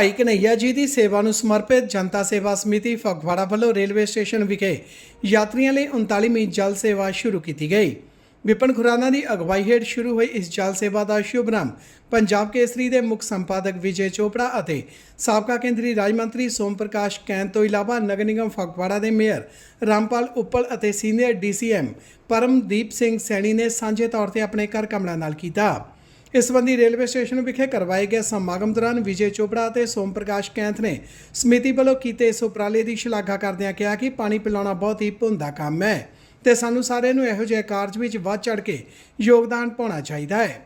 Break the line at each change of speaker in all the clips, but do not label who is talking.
ਭਾਈ ਕਨਈਆ ਜੀ ਦੀ ਸੇਵਾ ਨੂੰ ਸਮਰਪਿਤ ਜਨਤਾ ਸੇਵਾ ਸਮਿਤੀ ਫਗਵਾੜਾ ਵੱਲੋਂ ਰੇਲਵੇ ਸਟੇਸ਼ਨ ਵਿਖੇ ਯਾਤਰੀਆਂ ਲਈ 39ਵੀਂ ਜਲ ਸੇਵਾ ਸ਼ੁਰੂ ਕੀਤੀ ਗਈ। ਵਿਪਨ ਖੁਰਾਨਾ ਦੀ ਅਗਵਾਈ ਹੇਠ ਸ਼ੁਰੂ ਹੋਈ ਇਸ ਜਲ ਸੇਵਾ ਦਾ ਸ਼ੁਭਨਾਮ ਪੰਜਾਬ ਕੇਸਰੀ ਦੇ ਮੁੱਖ ਸੰਪਾਦਕ ਵਿਜੇ ਚੋਪੜਾ ਅਤੇ ਸਾਬਕਾ ਕੇਂਦਰੀ ਰਾਜ ਮੰਤਰੀ ਸੋਮ ਪ੍ਰਕਾਸ਼ ਕੈਨ ਤੋਂ ਇਲਾਵਾ ਨਗਰ ਨਿਗਮ ਫਗਵਾੜਾ ਦੇ ਮੇਅਰ ਰਾਮਪਾਲ ਉੱਪਲ ਅਤੇ ਸੀਨੀਅਰ ਡੀਸੀਐਮ ਪਰਮਦੀਪ ਸਿੰਘ ਸੈਣੀ ਨੇ ਸਾਂਝੇ ਤੌਰ ਤੇ ਆਪਣੇ ਘਰ ਕਮਲਾ ਨਾਲ ਕੀਤਾ। ਇਸ ਸੰਬੰਧੀ ਰੇਲਵੇ ਸਟੇਸ਼ਨ ਵਿਖੇ ਕਰਵਾਏ ਗਏ ਸਮਾਗਮ ਦੌਰਾਨ ਵਿਜੇ ਚੋਪੜਾ ਅਤੇ ਸੋਮ ਪ੍ਰਕਾਸ਼ ਕੈਂਥ ਨੇ ਸਮਿਤੀ ਵੱਲੋਂ ਕੀਤੇ ਇਸ ਉਪਰਾਲੇ ਦੀ ਸ਼ਲਾਘਾ ਕਰਦਿਆਂ ਕਿਹਾ ਕਿ ਪਾਣੀ ਪਿਲਾਉਣਾ ਬਹੁਤ ਹੀ ਭੁੰਦਾ ਕੰਮ ਹੈ ਤੇ ਸਾਨੂੰ ਸਾਰਿਆਂ ਨੂੰ ਇਹੋ ਜਿਹੇ ਕਾਰਜ ਵਿੱਚ ਵੱਧ ਚੜ ਕੇ ਯੋਗਦਾਨ ਪਾਉਣਾ ਚਾਹੀਦਾ ਹੈ।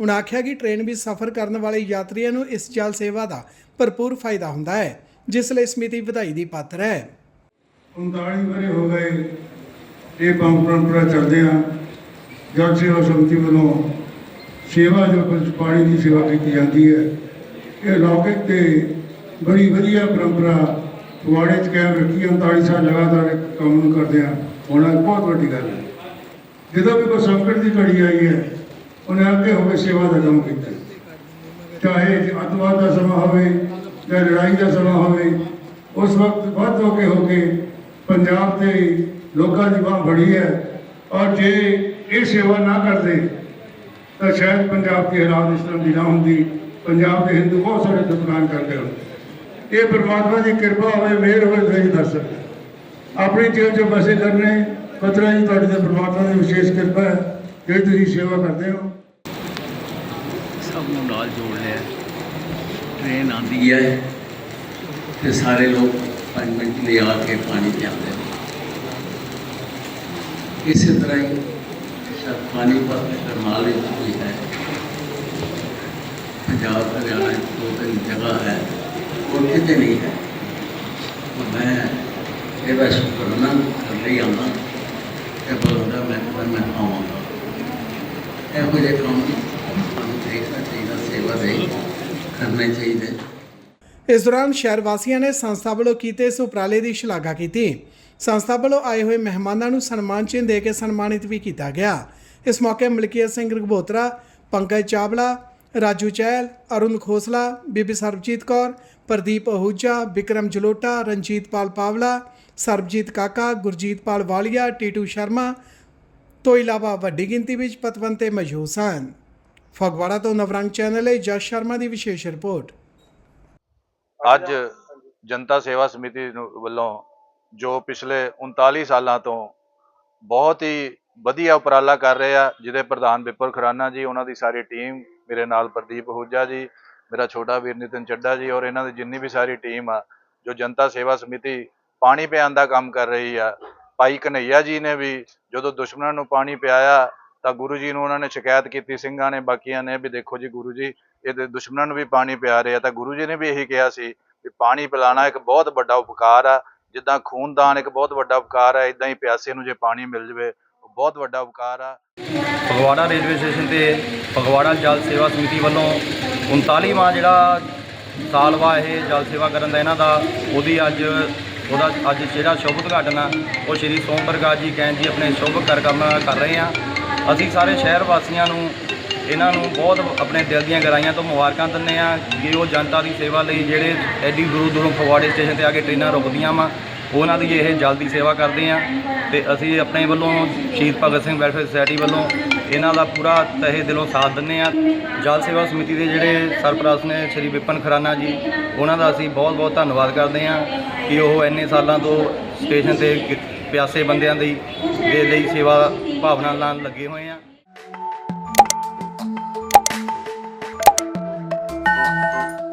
ਉਨ੍ਹਾਂ ਆਖਿਆ ਕਿ ਟ੍ਰੇਨ ਵਿੱਚ ਸਫ਼ਰ ਕਰਨ ਵਾਲੇ ਯਾਤਰੀਆਂ ਨੂੰ ਇਸ ਜਲ ਸੇਵਾ ਦਾ ਭਰਪੂਰ ਫਾਇਦਾ ਹੁੰਦਾ ਹੈ, ਜਿਸ ਲਈ ਸਮਿਤੀ ਵਧਾਈ ਦੀ ਪਾਤਰ ਹੈ।
39 ਵਰੇ ਹੋ ਗਏ, ਇਹ ਪੰਪ ਪਰੰਪਰਾ ਚੱਲਦੇ ਆ ਜਲ ਸੇਵਾ ਸਮਿਤੀ ਵੱਲੋਂ ਸੇਵਾ ਜੋ ਕੁਝ ਪਾਣੀ ਦੀ ਸੇਵਾ ਕੀਤੀ ਜਾਂਦੀ ਹੈ, ਇਹ ਲੌਕਿਕ ਤੇ ਬੜੀ ਵਧੀਆ ਪਰੰਪਰਾ ਫਗਵਾੜੇ ਚ ਕਾਇਮ ਰੱਖੀ ਹੈ 39 ਸਾਲ ਲਗਾਤਾਰ ਕੰਮ ਨੂੰ ਕਰਦੇ ਆ। ਹੋਣਾ ਬਹੁਤ ਵੱਡੀ ਗੱਲ ਹੈ। ਜਦੋਂ ਵੀ ਕੋਈ ਸੰਕਟ ਦੀ ਘੜੀ ਆਈ ਹੈ, ਉਹਨੇ ਅੱਗੇ ਹੋ ਕੇ ਸੇਵਾ ਦਾ ਕੰਮ ਕੀਤਾ। ਚਾਹੇ ਅੱਤਵਾਦ ਦਾ ਸਮਾਂ ਹੋਵੇ ਜਾਂ ਲੜਾਈ ਦਾ ਸਮਾਂ ਹੋਵੇ, ਉਸ ਵਕਤ ਵੱਧ ਹੋ ਕੇ ਹੋ ਕੇ ਪੰਜਾਬ ਦੇ ਲੋਕਾਂ ਦੀ ਬਾਹ ਬੜੀ ਹੈ। ਔਰ ਜੇ ਇਹ ਸੇਵਾ ਨਾ ਕਰਦੇ ਤਾਂ ਸ਼ਾਇਦ ਪੰਜਾਬ ਦੇ ਹਾਲਾਤ ਇਸ ਤਰ੍ਹਾਂ ਦੀ ਨਾ ਹੁੰਦੀ ਪੰਜਾਬ ਦੇ ਹਿੰਦੂ ਬਹੁਤ ਸਾਰੇ ਦੁਕਾਨ ਕਰਦੇ ਹੁੰਦੇ ਇਹ ਪਰਮਾਤਮਾ ਦੀ ਕਿਰਪਾ ਹੋਵੇ, ਮਿਹਰ ਹੋਵੇ ਤਾਂ ਹੀ ਦੱਸ ਸਕਦੇ ਆਪਣੀ ਜੇਬ 'ਚ ਪੈਸੇ ਕਰਨੇ ਪਤਰਾ ਜੀ ਤੁਹਾਡੀ ਤੇ ਪਰਮਾਤਮਾ ਦੀ ਵਿਸ਼ੇਸ਼ ਕਿਰਪਾ ਹੈ, ਜਿਹੜੀ ਤੁਸੀਂ ਸੇਵਾ ਕਰਦੇ ਹੋ।
ਸਭ ਨੂੰ ਨਾਲ ਜੋੜ ਲਿਆ। ਟ੍ਰੇਨ ਆਂਦੀ ਹੈ ਤੇ ਸਾਰੇ ਲੋਕ ਪੰਜ ਮਿੰਟ ਲਈ ਆ ਕੇ ਪਾਣੀ ਪਿਆਉਂਦੇ ਨੇ। ਇਸੇ ਤਰ੍ਹਾਂ ਹੀ ਸ਼ਾਇਦ ਪਾਣੀਪਤ ਕਰਨਾਲ ਵਿੱਚ ਵੀ ਹੈ, ਪੰਜਾਬ, ਹਰਿਆਣਾ ਵਿੱਚ ਦੋ ਤਿੰਨ ਜਗ੍ਹਾ ਹੈ, ਉਹ ਕਿਤੇ ਨਹੀਂ ਹੈ। ਮੈਂ ਇਹਦਾ ਸ਼ੁਕਰਾਨਾ ਕਰਨ ਲਈ ਆਉਣਾ ਤੇ ਬੋਲਦਾ ਮੈਂ ਤਾਂ ਮੈਂ ਆਵਾਂਗਾ ਇਹੋ ਜਿਹੇ ਕੰਮ ਸਾਨੂੰ ਦੇਖਣਾ ਚਾਹੀਦਾ ਸੇਵਾ ਦੇ, ਕਰਨੇ ਚਾਹੀਦੇ।
ਇਸ ਦੌਰਾਨ ਸ਼ਹਿਰ ਵਾਸੀਆਂ ਨੇ ਸੰਸਥਾ ਵੱਲੋਂ ਕੀਤੇ ਇਸ ਉਪਰਾਲੇ ਦੀ ਸ਼ਲਾਘਾ ਕੀਤੀ। ਸੰਸਥਾ ਵੱਲੋਂ ਆਏ ਹੋਏ ਮਹਿਮਾਨਾਂ ਨੂੰ ਸਨਮਾਨ ਚਿੰਨ੍ਹ ਦੇ ਕੇ ਸਨਮਾਨਿਤ ਵੀ ਕੀਤਾ ਗਿਆ। ਇਸ ਮੌਕੇ ਮਲਕੀਅਤ ਸਿੰਘ ਰਘਬੋਤਰਾ, ਪੰਕਜ ਚਾਵਲਾ, ਰਾਜੂ ਚਹਿਲ, ਅਰੁਣ ਖੋਸਲਾ, ਬੀਬੀ ਸਰਬਜੀਤ ਕੌਰ, ਪ੍ਰਦੀਪ ਅਹੂਜਾ ਵਿਕਰਮ ਜਲੋਟਾ, ਰਣਜੀਤ ਪਾਲ ਪਾਵਲਾ, ਸਰਬਜੀਤ ਕਾਕਾ, ਗੁਰਜੀਤ ਪਾਲ ਵਾਲੀਆ, ਟੀਟੂ ਸ਼ਰਮਾ, ਤੋਂ ਇਲਾਵਾ ਵੱਡੀ ਗਿਣਤੀ ਵਿੱਚ ਪਤਵੰਤੇ ਮੌਜੂਦ ਸਨ। ਫਗਵਾੜਾ ਤੋਂ ਨਵਰੰਗ ਚੈਨਲ ਲਈ ਜਸ ਸ਼ਰਮਾ ਦੀ ਵਿਸ਼ੇਸ਼ ਰਿਪੋਰਟ।
ਅੱਜ ਜਨਤਾ ਸੇਵਾ ਸਮਿਤੀ ਨੂੰ ਵੱਲੋਂ ਜੋ ਪਿਛਲੇ 39 ਸਾਲਾਂ ਤੋਂ ਬਹੁਤ ਹੀ ਵਧੀਆ ਉਪਰਾਲਾ ਕਰ ਰਹੇ ਆ, ਜਿਹਦੇ ਪ੍ਰਧਾਨ ਵਿਪਰ ਖਰਾਨਾ ਜੀ, ਉਹਨਾਂ ਦੀ ਸਾਰੀ ਟੀਮ ਮੇਰੇ ਨਾਲ ਪ੍ਰਦੀਪ ਹੂਜਾ ਜੀ, ਮੇਰਾ ਛੋਟਾ ਵੀਰ ਨਿਤਨ ਚੱਡਾ ਜੀ, ਔਰ ਇਹਨਾਂ ਦੀ ਜਿੰਨੀ ਵੀ ਸਾਰੀ ਟੀਮ ਆ, ਜੋ ਜਨਤਾ ਸੇਵਾ ਸਮਿਤੀ ਪਾਣੀ ਪਿਆਉਣ ਦਾ ਕੰਮ ਕਰ ਰਹੀ ਆ। ਭਾਈ ਕਨਈਆ ਜੀ ਨੇ ਵੀ ਜਦੋਂ ਦੁਸ਼ਮਣਾਂ ਨੂੰ ਪਾਣੀ ਪਿਆਇਆ, ਤਾਂ ਗੁਰੂ ਜੀ ਨੂੰ ਉਹਨਾਂ ਨੇ ਸ਼ਿਕਾਇਤ ਕੀਤੀ, ਸਿੰਘਾਂ ਨੇ, ਬਾਕੀਆਂ ਨੇ ਵੀ ਦੇਖੋ ਜੀ ਗੁਰੂ ਜੀ, ਇਹਦੇ ਦੁਸ਼ਮਣਾਂ ਨੂੰ ਵੀ ਪਾਣੀ ਪਿਆ ਰਹੇ ਆ ਤਾਂ ਗੁਰੂ ਜੀ ਨੇ ਵੀ ਇਹੀ ਕਿਹਾ ਸੀ ਵੀ ਪਾਣੀ ਪਿਲਾਣਾ ਇੱਕ ਬਹੁਤ ਵੱਡਾ ਉਪਕਾਰ ਆ ਜਿੱਦਾਂ ਖੂਨਦਾਨ ਇੱਕ ਬਹੁਤ ਵੱਡਾ ਉਪਕਾਰ ਹੈ ਇਦਾਂ ਹੀ ਪਿਆਸੇ ਨੂੰ ਜੇ ਪਾਣੀ ਮਿਲ ਜਵੇ, ਉਹ ਬਹੁਤ ਵੱਡਾ ਉਪਕਾਰ ਆ।
ਫਗਵਾੜਾ ਰੇਲਵੇ ਸਟੇਸ਼ਨ ਤੇ ਫਗਵਾੜਾ ਜਲ ਸੇਵਾ ਸਮਿਤੀ ਵੱਲੋਂ 39ਵਾਂ ਜਿਹੜਾ ਸਾਲ ਵਾ ਇਹ ਜਲ ਸੇਵਾ ਕਰਨ ਦਾ ਇਹਨਾਂ ਦਾ, ਉਹਦੀ ਅੱਜ, ਉਹਦਾ ਅੱਜ ਜਿਹੜਾ ਸ਼ੁਭ ਉਦਘਾਟਨ ਆ, ਉਹ ਸ਼੍ਰੀ ਸੋਮ ਪ੍ਰਕਾਸ਼ ਜੀ ਕਹਿਣ ਜੀ ਆਪਣੇ ਸ਼ੁਭ ਕਰਕਰਮ ਕਰ ਰਹੇ ਆ। ਅਸੀਂ ਸਾਰੇ ਸ਼ਹਿਰ ਵਾਸੀਆਂ ਨੂੰ ਇਹਨਾਂ ਨੂੰ ਬਹੁਤ ਆਪਣੇ ਦਿਲ ਦੀਆਂ ਗਹਿਰਾਈਆਂ ਤੋਂ ਮੁਬਾਰਕਾਂ ਦਿੰਦੇ ਆ ਕਿ ਉਹ ਜਨਤਾ ਦੀ ਸੇਵਾ ਲਈ ਜਿਹੜੇ ਐਡੀ ਦੂਰੋਂ ਦੂਰੋਂ ਫਗਵਾੜੇ ਸਟੇਸ਼ਨ ਤੇ ਆ ਕੇ ਟ੍ਰੇਨਾਂ ਰੁਕਦੀਆਂ ਵਾ, ਉਹਨਾਂ ਦੀ ਇਹ ਜਲਦੀ ਸੇਵਾ ਕਰਦੇ ਆ ਤੇ ਅਸੀਂ ਆਪਣੇ ਵੱਲੋਂ ਸ਼ਹੀਦ ਭਗਤ ਸਿੰਘ ਵੈਲਫੇਅਰ ਸੁਸਾਇਟੀ ਵੱਲੋਂ ਇਹਨਾਂ ਦਾ ਪੂਰਾ ਤਹਿ ਦਿਲੋਂ ਸਾਥ ਦਿੰਦੇ ਆ ਜਲ ਸੇਵਾ ਸਮਿਤੀ ਦੇ ਜਿਹੜੇ ਸਰਪ੍ਰਸਤ ਨੇ ਸ਼੍ਰੀ ਵਿਪਨ ਖਰਾਨਾ ਜੀ, ਉਹਨਾਂ ਦਾ ਅਸੀਂ ਬਹੁਤ ਬਹੁਤ ਧੰਨਵਾਦ ਕਰਦੇ ਆ ਕਿ ਉਹ ਇੰਨੇ ਸਾਲਾਂ ਤੋਂ ਸਟੇਸ਼ਨ ਤੇ ਕਿ- ਪਿਆਸੇ ਬੰਦਿਆਂ ਦੀ ਦੇ ਲਈ ਸੇਵਾ ਭਾਵਨਾ ਨਾਲ ਲੱਗੇ ਹੋਏ ਆ Música